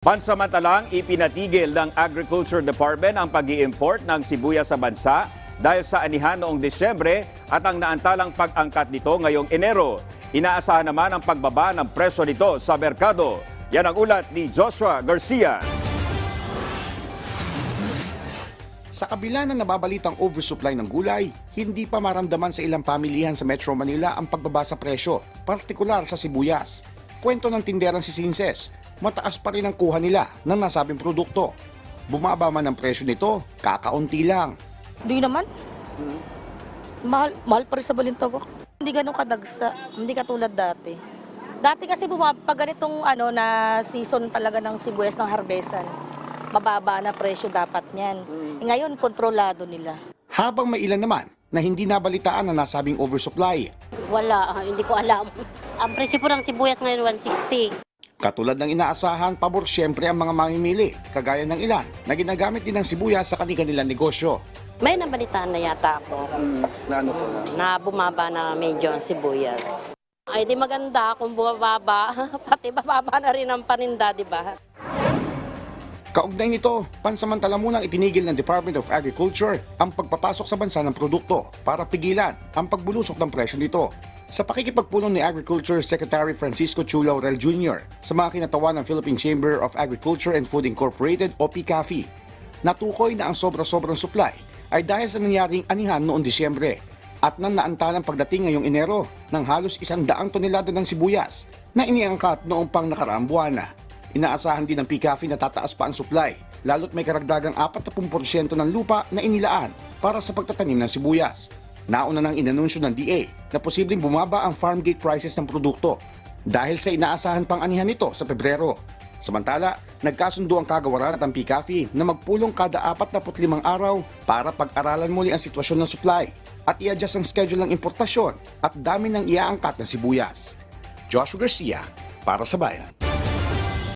Pansamantalang ipinatigil ng Agriculture Department ang pag import ng sibuyas sa bansa dahil sa anihan noong Disyembre at ang naantalang pag-angkat nito ngayong Enero. Inaasahan naman ang pagbaba ng presyo nito sa merkado. Yan ang ulat ni Joshua Garcia. Sa kabila ng nababalitang oversupply ng gulay, hindi pa maramdaman sa ilang pamilihan sa Metro Manila ang pagbaba sa presyo, partikular sa sibuyas. Kwento ng tinderang si Sinses, mataas pa rin ang kuha nila ng nasabing produkto. Bumaba man ang presyo nito, kakaunti lang. Hindi naman. Mahal, mahal pa rin sa Balintawak. Hindi ganun kadagsa. Hindi katulad dati. Dati kasi bumaba, pag ganitong ano, na season talaga ng sibuyas ng harbesan, mababa na presyo dapat niyan. Eh, Ngayon, kontrolado nila. Habang may ilan naman na hindi nabalitaan ang nasabing oversupply. Wala, ah, hindi ko alam. Ang presyo po ng sibuyas ngayon 160. Katulad ng inaasahan, pabor siyempre ang mga mamimili, kagaya ng ilan na ginagamit din ng sibuyas sa kanilang negosyo. May nabalitaan na yata ako Na ano po na bumaba na medyo ang sibuyas. Ay di maganda kung bumababa, pati bababa na rin ang paninda, di ba? Kaugnay nito, pansamantala munang itinigil ng Department of Agriculture ang pagpapasok sa bansa ng produkto para pigilan ang pagbulusok ng presyo nito. Sa pakikipagpulong ni Agriculture Secretary Francisco Chu Laurel Jr. sa mga kinatawan ng Philippine Chamber of Agriculture and Food Incorporated o PCAFI, natukoy na ang sobra-sobrang supply ay dahil sa nangyaring anihan noong Disyembre at nang naantalang pagdating ngayong Enero ng halos isang daang tonelada ng sibuyas na iniangkat noong pang nakaraang buwan. Inaasahan din ng PCAFI na tataas pa ang supply, lalo't may karagdagang 40% ng lupa na inilaan para sa pagtatanim ng sibuyas. Nauna nang inanunsyo ng DA na posibleng bumaba ang farm gate prices ng produkto dahil sa inaasahan pang anihan nito sa Pebrero. Samantala, nagkasundo ang kagawaran at ang PCAFI na magpulong kada 45 araw para pag-aralan muli ang sitwasyon ng supply at i-adjust ang schedule ng importasyon at dami ng iaangkat na sibuyas. Joshua Garcia, para sa Bayan.